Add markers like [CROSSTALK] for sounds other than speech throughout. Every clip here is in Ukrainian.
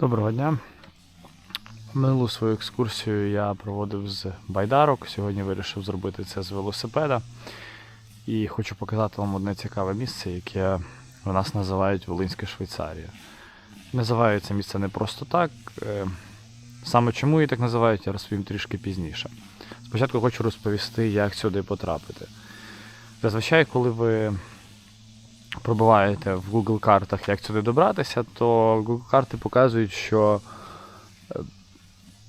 Доброго дня. Минулу свою екскурсію я проводив з байдарок. Сьогодні вирішив зробити це з велосипеда. І хочу показати вам одне цікаве місце, яке в нас називають Волинська Швейцарія. Називають це місце не просто так. Е, Саме чому її так називають, я розповім трішки пізніше. Спочатку хочу розповісти, як сюди потрапити. Зазвичай, коли ви пробуваєте в Google картах, як сюди добратися, то Google карти показують, що е,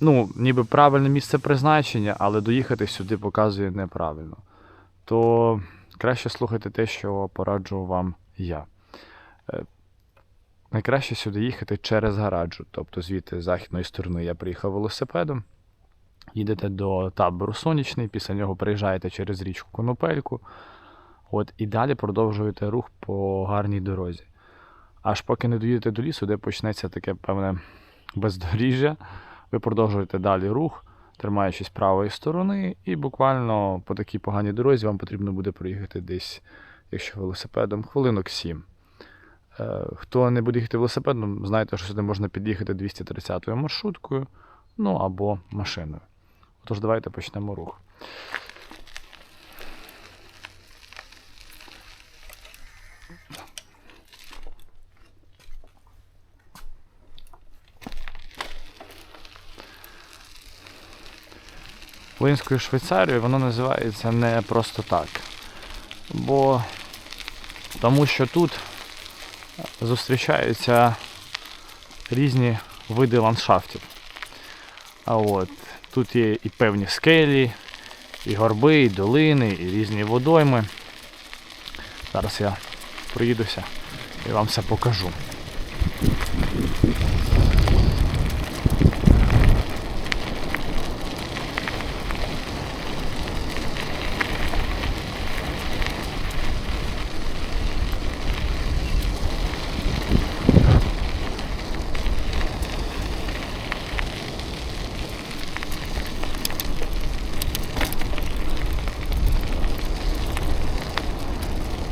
ну, ніби правильне місце призначення, але доїхати сюди показує неправильно. То краще слухайте те, що пораджу вам я. Е, Найкраще сюди їхати через гараджу. Тобто звідти з західної сторони я приїхав велосипедом. Їдете до табору сонячний, після нього приїжджаєте через річку Конопельку. От, і далі продовжуєте рух по гарній дорозі. Аж поки не доїдете до лісу, де почнеться таке певне бездоріжжя, ви продовжуєте далі рух, тримаючись правої сторони, і буквально по такій поганій дорозі вам потрібно буде проїхати десь, якщо велосипедом, хвилинок 7. Е, Хто не буде їхати велосипедом, знайте, що сюди можна під'їхати 230 маршруткою, ну або машиною. Тож давайте почнемо рух. Волинською Швейцарією воно називається не просто так. Бо тому що тут зустрічаються різні види ландшафтів. А от тут є і певні скелі, і горби, і долини, і різні водойми. Зараз я проїдуся і вам все покажу.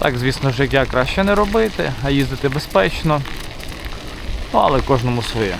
Так, звісно життя краще не робити, а їздити безпечно. Ну, але кожному своє.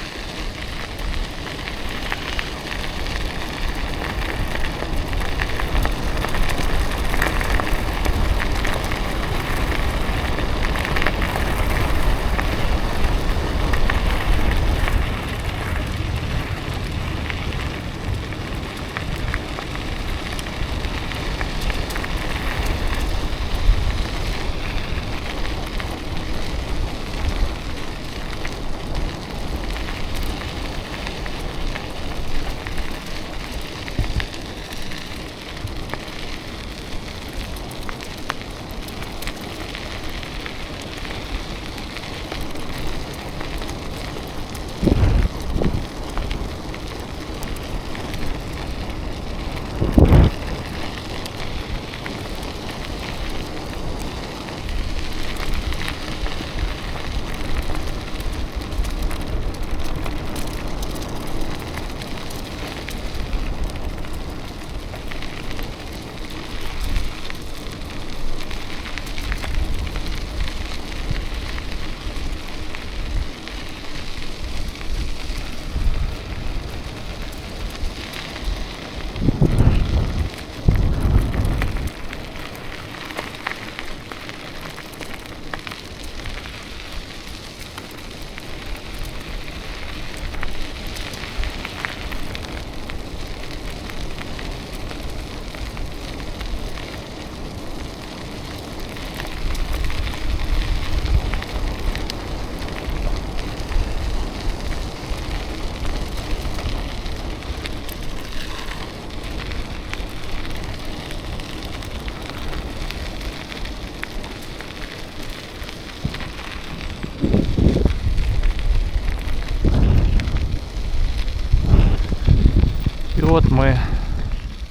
Ми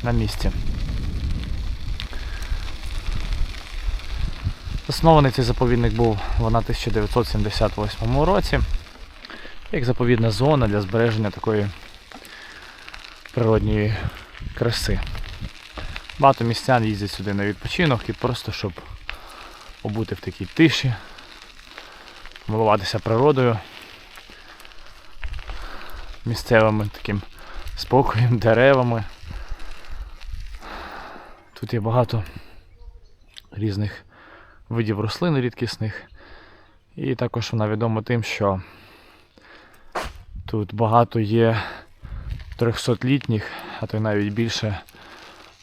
на місці. Заснований цей заповідник був вона 1978 році. Як заповідна зона для збереження такої природньої краси. Багато містян їздять сюди на відпочинок і просто щоб побути в такій тиші, милуватися природою. місцевими таким спокоєм, деревами. Тут є багато різних видів рослин рідкісних. І також вона відома тим, що тут багато є 300-літніх, а то й навіть більше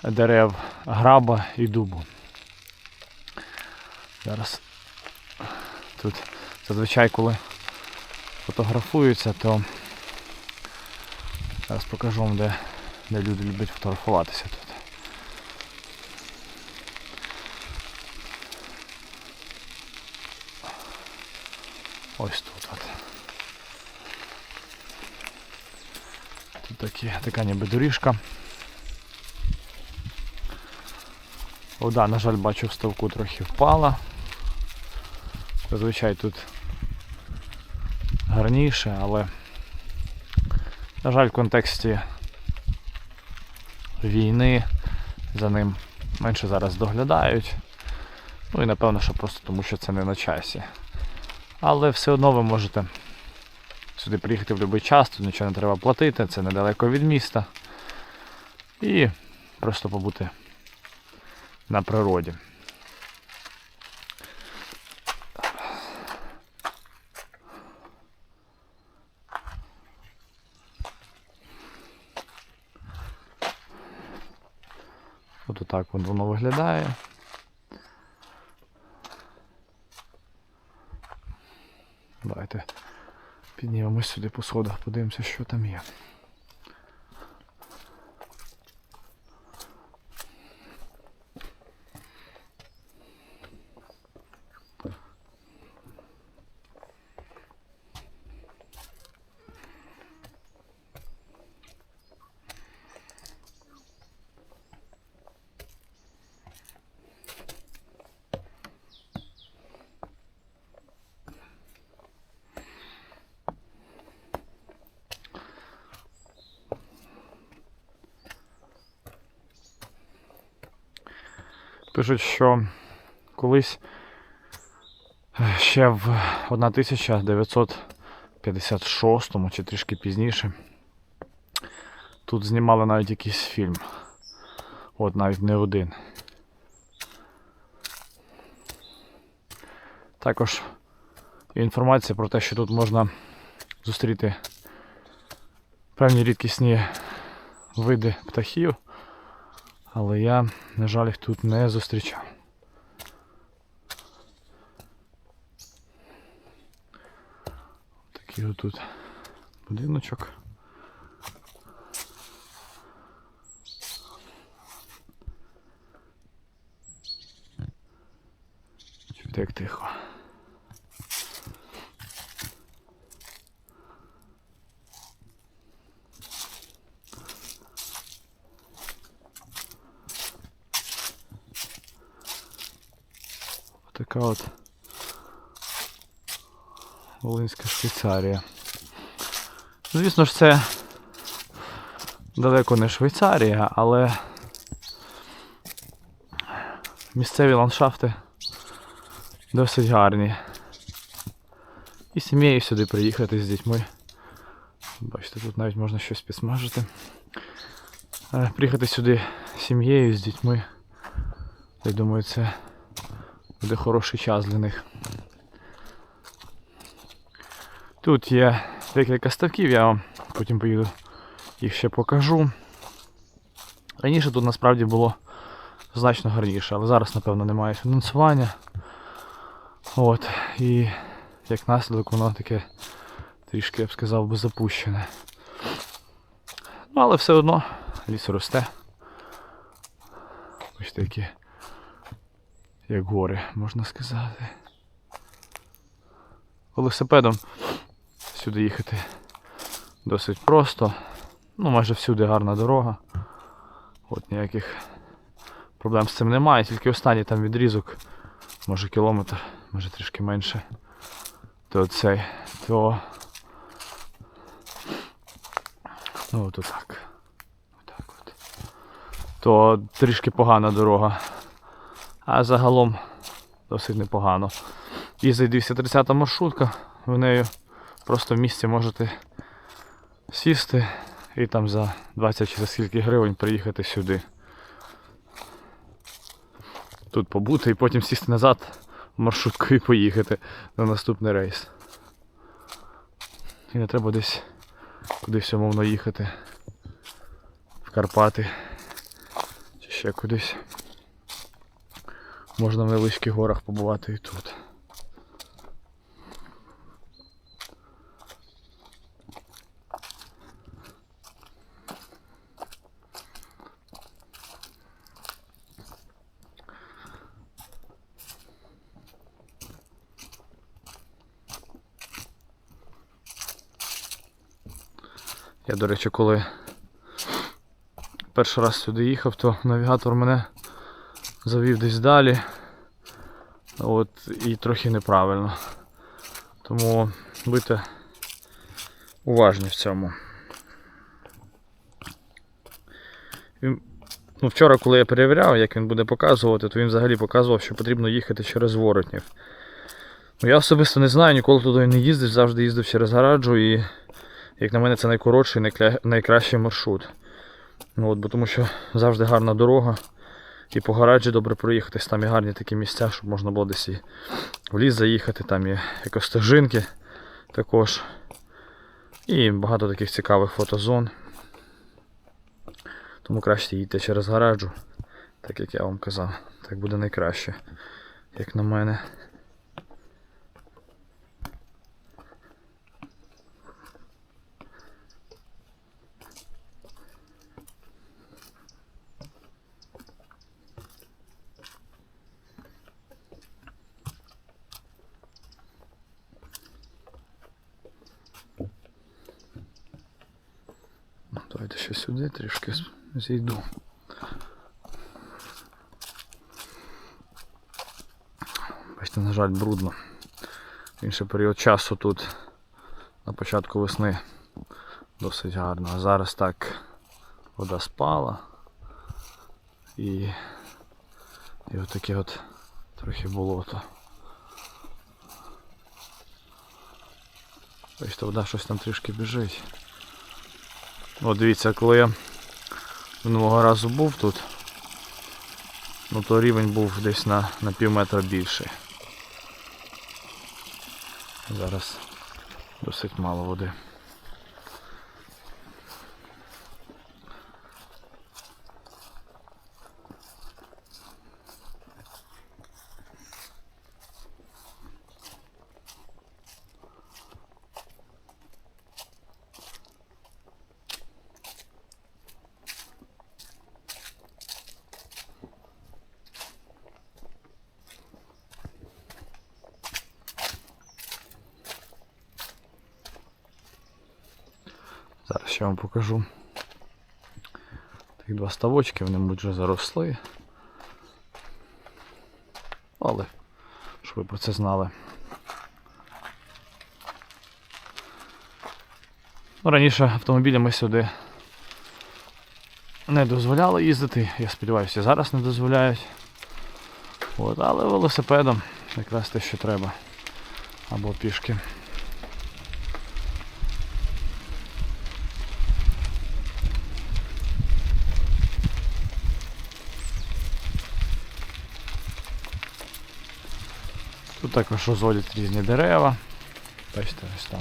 дерев граба і дубу. Зараз тут зазвичай, коли фотографуються, то зараз покажу вам, де, де люди люблять фотографуватися тут. Ось тут от. Тут такі, така ніби доріжка. Вода, на жаль, бачу в ставку трохи впала. Зазвичай тут гарніше, але, на жаль, в контексті війни за ним менше зараз доглядають. Ну і напевно, що просто тому, що це не на часі. Але все одно ви можете сюди приїхати в будь-який час, тут нічого не треба платити, це недалеко від міста. І просто побути на природі. От отак от воно виглядає. Давайте піднімемось сюди по сходах, подивимося, що там є. Пишуть, що колись е, ще в 1956 чи трішки пізніше тут знімали навіть якийсь фільм. От навіть не один. Також інформація про те, що тут можна зустріти певні рідкісні види птахів. Але я, на жаль, їх тут не зустрічав. Такий отут будиночок. Чути тихо. Така от Волинська Швейцарія. Звісно ж, це далеко не Швейцарія, але місцеві ландшафти досить гарні. І сім'єю сюди приїхати з дітьми. Бачите, тут навіть можна щось підсмажити. Е, Приїхати сюди з сім'єю, з дітьми. Я думаю, це буде хороший час для них. Тут є декілька ставків, я вам потім поїду їх ще покажу. Раніше тут насправді було значно гарніше, але зараз, напевно, немає фінансування. От, і як наслідок воно таке трішки, я б сказав, би запущене. Ну, але все одно ліс росте. Ось такі як гори, можна сказати. Велосипедом сюди їхати досить просто. Ну, майже всюди гарна дорога. От ніяких проблем з цим немає, тільки останній там відрізок, може кілометр, може трішки менше. То цей, то. Ну от отак. Отак от. То трішки погана дорога. А загалом досить непогано. Їздить 230 маршрутка, ви нею просто в місті можете сісти і там за 20 чи за скільки гривень приїхати сюди. Тут побути і потім сісти назад в маршрутку і поїхати на наступний рейс. І не треба десь кудись умовно їхати. В Карпати. Чи ще кудись. Можна в невеличких горах побувати і тут. Я, до речі, коли перший раз сюди їхав, то навігатор мене завів десь далі. От, і трохи неправильно. Тому будьте уважні в цьому. Він, ну, вчора, коли я перевіряв, як він буде показувати, то він взагалі показував, що потрібно їхати через Воротнів. Ну, я особисто не знаю, ніколи туди не їздив, завжди їздив через Гараджу і, як на мене, це найкоротший, найкращий маршрут. Ну, от, бо тому що завжди гарна дорога. І по гараджі добре проїхатись, там є гарні такі місця, щоб можна було десь і в ліс заїхати, там є екостежинки також. І багато таких цікавих фотозон. Тому краще їдьте через гараджу, так як я вам казав. Так буде найкраще, як на мене. Давайте ще сюди трішки зійду. Бачите, на жаль, брудно. Інший період часу тут на початку весни досить гарно. А зараз так вода спала і, і отаке от трохи болото. Бачите, вода щось там трішки біжить. От дивіться, коли я минулого разу був тут, ну то рівень був десь на, на пів метра більший. Зараз досить мало води. Ще вам покажу. Тих два ставочки, вони мабуть вже заросли. Але, щоб ви про це знали. Ну, Раніше автомобілями сюди не дозволяли їздити, я сподіваюся, зараз не дозволяють. От, але велосипедом якраз те, що треба. Або пішки. Також розводять різні дерева. Бачите, ось там.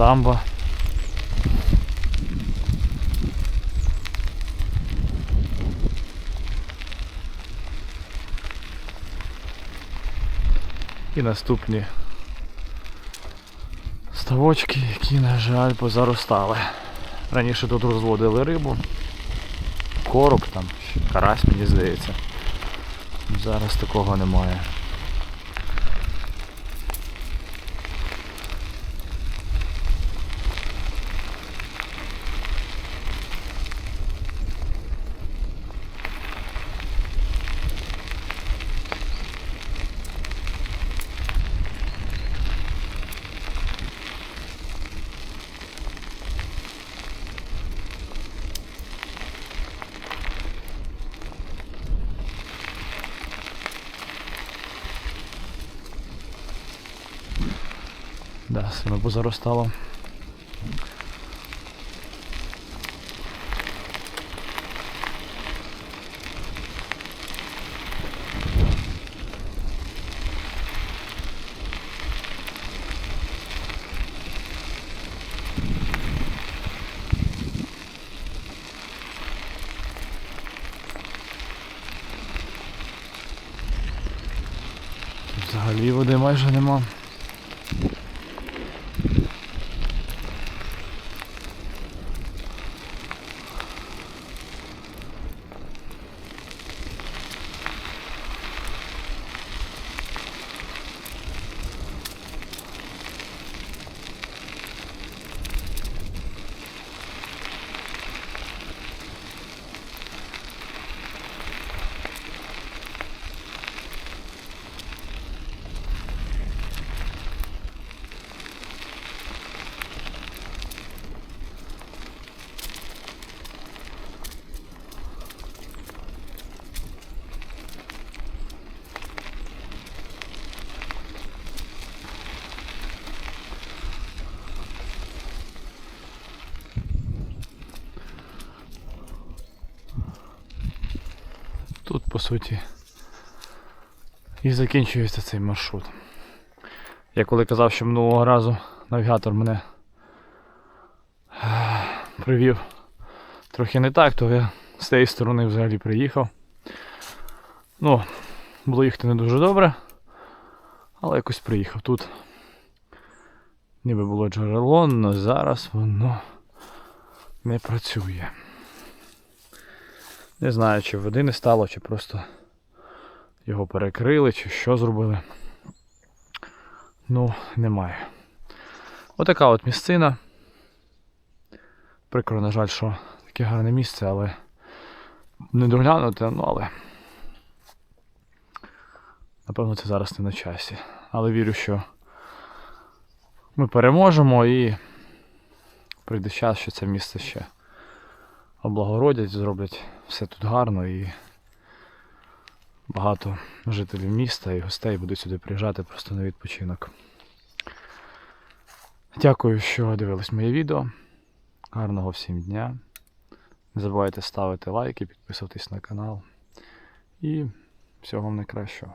Дамба. І наступні ставочки, які, на жаль, позаростали. Раніше тут розводили рибу, короб там, карась, мені здається. Зараз такого немає. Да, сильно позаростало. Взагалі води майже нема. Тут, по суті, і закінчується цей маршрут. Я коли казав, що минулого разу навігатор мене [SIGHS] привів трохи не так, то я з цієї сторони взагалі приїхав. Ну, було їхати не дуже добре, але якось приїхав. Тут ніби було джерело, але зараз воно не працює. Не знаю, чи води не стало, чи просто його перекрили, чи що зробили. Ну, немає. Отака от місцина. Прикро, на жаль, що таке гарне місце, але не доглянуте, ну але. Напевно, це зараз не на часі. Але вірю, що ми переможемо і прийде час, що це місце ще облагородять, зроблять все тут гарно і багато жителів міста і гостей будуть сюди приїжджати просто на відпочинок. Дякую, що дивились моє відео. Гарного всім дня. Не забувайте ставити лайки, підписуватись на канал. І всього вам найкращого.